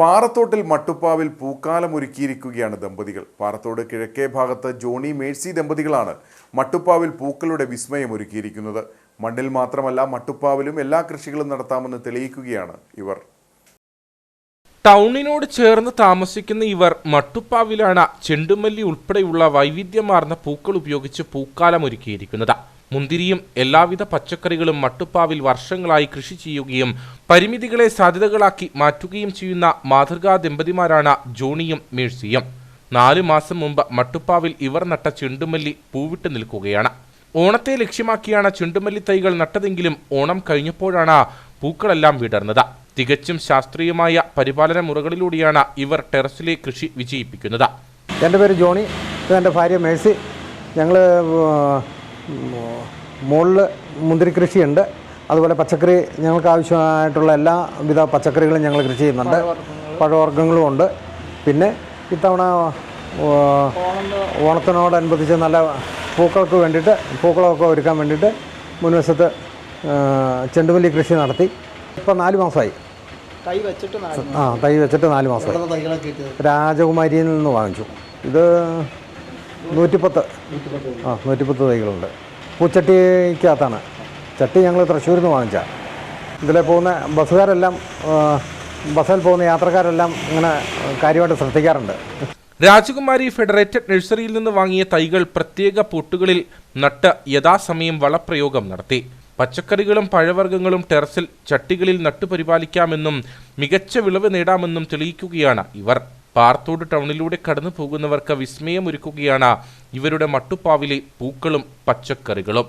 പാറത്തോട്ടിൽ മട്ടുപ്പാവിൽ പൂക്കാലം ഒരുക്കിയിരിക്കുകയാണ് ദമ്പതികൾ. പാറത്തോട് കിഴക്കേ ഭാഗത്ത് ജോണി മേഴ്സി ദമ്പതികളാണ് മട്ടുപ്പാവിൽ പൂക്കളുടെ വിസ്മയം ഒരുക്കിയിരിക്കുന്നത് മണ്ണിൽ മാത്രമല്ല മട്ടുപ്പാവിലും എല്ലാ കൃഷികളും നടത്താമെന്ന് തെളിയിക്കുകയാണ് ഇവർ. ടൗണിനോട് ചേർന്ന് താമസിക്കുന്ന ഇവർ മട്ടുപ്പാവിലാണ് ചെണ്ടുമല്ലി ഉൾപ്പെടെയുള്ള വൈവിധ്യമാർന്ന പൂക്കൾ ഉപയോഗിച്ച് പൂക്കാലം ഒരുക്കിയിരിക്കുന്നത് മുന്തിരിയും എല്ലാവിധ പച്ചക്കറികളും മട്ടുപ്പാവിൽ വർഷങ്ങളായി കൃഷി ചെയ്യുകയും പരിമിതികളെ സാധ്യതകളാക്കി മാറ്റുകയും ചെയ്യുന്ന മാതൃകാ ദമ്പതിമാരാണ് ജോണിയും മേഴ്സിയും. നാലു മാസം മുമ്പ് മട്ടുപ്പാവിൽ ഇവർ നട്ട ചെണ്ടുമല്ലി പൂവിട്ട് നിൽക്കുകയാണ്. ഓണത്തെ ലക്ഷ്യമാക്കിയാണ് ചെണ്ടുമല്ലി തൈകൾ നട്ടതെങ്കിലും ഓണം കഴിഞ്ഞപ്പോഴാണ് പൂക്കളെല്ലാം വിടർന്നത്. തികച്ചും ശാസ്ത്രീയമായ പരിപാലന മുറകളിലൂടെയാണ് ഇവർ ടെറസിലെ കൃഷി വിജയിപ്പിക്കുന്നത്. എന്റെ പേര് ജോണി എന്റെ ഭാര്യ മേഴ്സി. ഞങ്ങൾ മുകളിൽ മുന്തിരി കൃഷിയുണ്ട്. അതുപോലെ പച്ചക്കറി ഞങ്ങൾക്ക് ആവശ്യമായിട്ടുള്ള എല്ലാവിധ പച്ചക്കറികളും ഞങ്ങൾ കൃഷി ചെയ്യുന്നുണ്ട്. പഴവർഗങ്ങളും ഉണ്ട്. പിന്നെ ഇത്തവണ ഓണത്തിനോടനുബന്ധിച്ച് നല്ല പൂക്കൾക്ക് വേണ്ടിയിട്ട് പൂക്കളമൊക്കെ ഒരുക്കാൻ വേണ്ടിയിട്ട് മുൻവശത്ത് ചെണ്ടുമല്ലി കൃഷി നടത്തി. ഇപ്പം നാല് മാസമായി. തൈ വെച്ചിട്ട് ആ തൈ വെച്ചിട്ട് നാല് മാസമായി. മാസം രാജകുമാരിയിൽ നിന്ന് വാങ്ങിച്ചു. ഇത് നൂറ്റിപ്പത്ത്. ആ നൂറ്റിപ്പത്ത് തൈകളുണ്ട്. പൂച്ചട്ടിക്കകത്താണ്. ചട്ടി ഞങ്ങൾ തൃശ്ശൂരിൽ നിന്ന് വാങ്ങിച്ച. ഇതിലെ പോകുന്ന ബസ്സുകാരെല്ലാം ബസ്സിൽ പോകുന്ന യാത്രക്കാരെല്ലാം ഇങ്ങനെ കാര്യമായിട്ട് ശ്രദ്ധിക്കാറുണ്ട്. രാജകുമാരി ഫെഡറേറ്റഡ് നഴ്സറിയിൽ നിന്ന് വാങ്ങിയ തൈകൾ പ്രത്യേക പൊട്ടുകളിൽ നട്ട് യഥാസമയം വളപ്രയോഗം നടത്തി. പച്ചക്കറികളും പഴവർഗങ്ങളും ടെറസിൽ ചട്ടികളിൽ നട്ടുപരിപാലിക്കാമെന്നും മികച്ച വിളവ് നേടാമെന്നും തെളിയിക്കുകയാണ് ഇവർ. പാർത്തോട് ടൗണിലൂടെ കടന്നു പോകുന്നവർക്ക് വിസ്മയമൊരുക്കുകയാണ് ഇവരുടെ മട്ടുപ്പാവിലെ പൂക്കളും പച്ചക്കറികളും.